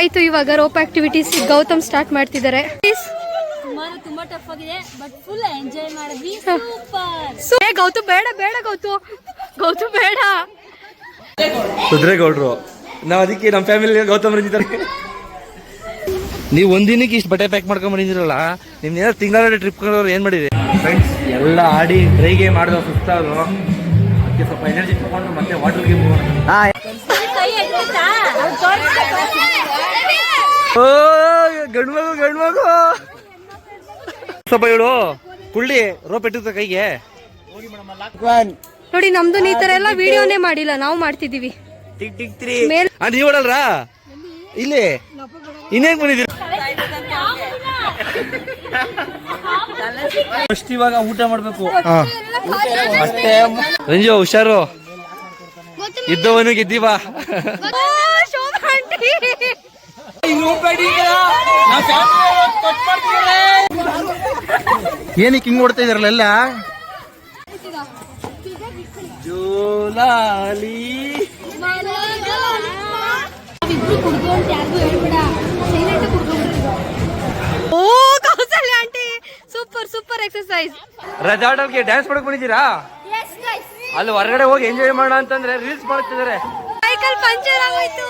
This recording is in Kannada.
ಆಯ್ತು ಇವಾಗ ರೋಪ್ ಆಕ್ಟಿವಿಟೀಸ್ ಗೌತಮ್ ಸ್ಟಾರ್ಟ್ ಮಾಡ್ತಿದ್ದಾರೆ. ಸುಮಾರು ತುಂಬಾ ಟಫ್ ಆಗಿದೆ ಬಟ್ ಫುಲ್ ಎಂಜಾಯ್ ಮಾಡಿದ್ವಿ. ಸೂಪರ್ ಏ ಗೌತು ಬೇಡ ಬೇಡ ಗೌತು ಗೌತು ಬೇಡ. ಕುದುರೆಗೌಡ್ರು. ನಾವ್ ಅದಕ್ಕೆ ನಮ್ಮ ಫ್ಯಾಮಿಲಿ ಗೌತಮ್ ಬಂದಿದ್ದಾರೆ ನೀವು ಒಂದಿನಕ್ಕೆ ಇಷ್ಟು ಬಟ್ಟೆ ಪ್ಯಾಕ್ ಮಾಡ್ಕೊಂಡ್ ಬಂದಿರಲ್ಲ ನಿಮ್ ಏನಾದ್ರು ತಿಂಗಳ ಟ್ರಿಪ್ ಏನ್ ಮಾಡಿದ್ರಿ ಫ್ರೆಂಡ್ಸ್ ಎಲ್ಲ ಆಡಿ ಡ್ರೈಗೆ ಮಾಡಿದ ಸುಸ್ತಾದ್ರು ಅದಕ್ಕೆ ಸ್ವಲ್ಪ ಎನರ್ಜಿ ತಗೊಂಡು ಮತ್ತೆ ವಾಟರ್ ಗೇಮ್? ಓ ಗಂಡು ಮಗು ಗಂಡು ಮಗು ಸ್ವಲ್ಪ ಹೇಳು ಕುಳ್ಳಿ ರೋಪ್ ಇಟ್ಟಿರ್ತ ಕೈಗೆ? ನೋಡಿ ನಮ್ದು ಈ ತರ ಎಲ್ಲ ವಿಡಿಯೋನೇ ಮಾಡಿಲ್ಲ ನಾವು ಮಾಡ್ತಿದೀವಿ ನೀವ್ ಇಲ್ಲಿ ಇನ್ನೇನ್ ಬಂದಿದ್ದೀರಿ? ಫಸ್ಟ್ ಇವಾಗ ಊಟ ಮಾಡ್ಬೇಕು. ಅಷ್ಟೇ. ರಂಜು ಹುಷಾರು. ಇದ್ದವನು ಗೆದ್ದೀವ ಏನಕ್ಕೆ ಹಿಂಗ್ ಓಡ್ತಾ ಇದಾರಲ್ಲ ಎಲ್ಲ? ಜೋಲಾಲಿ. ಸೂಪರ್ ರೆಸಾರ್ಟ್ ಅಲ್ಲಿ ಡ್ಯಾನ್ಸ್ ಮಾಡಕ್ ಬಂದಿದ್ದೀರಾ? ಅಲ್ಲಿ ಹೊರಗಡೆ ಹೋಗಿ ಎಂಜಾಯ್ ಮಾಡೋಣ ಅಂತಂದ್ರೆ ರೀಲ್ಸ್ ಮಾಡ್ತಿದ್ದಾರೆ. ಸೈಕಲ್ ಪಂಚರ್ ಆಗೋಯ್ತು.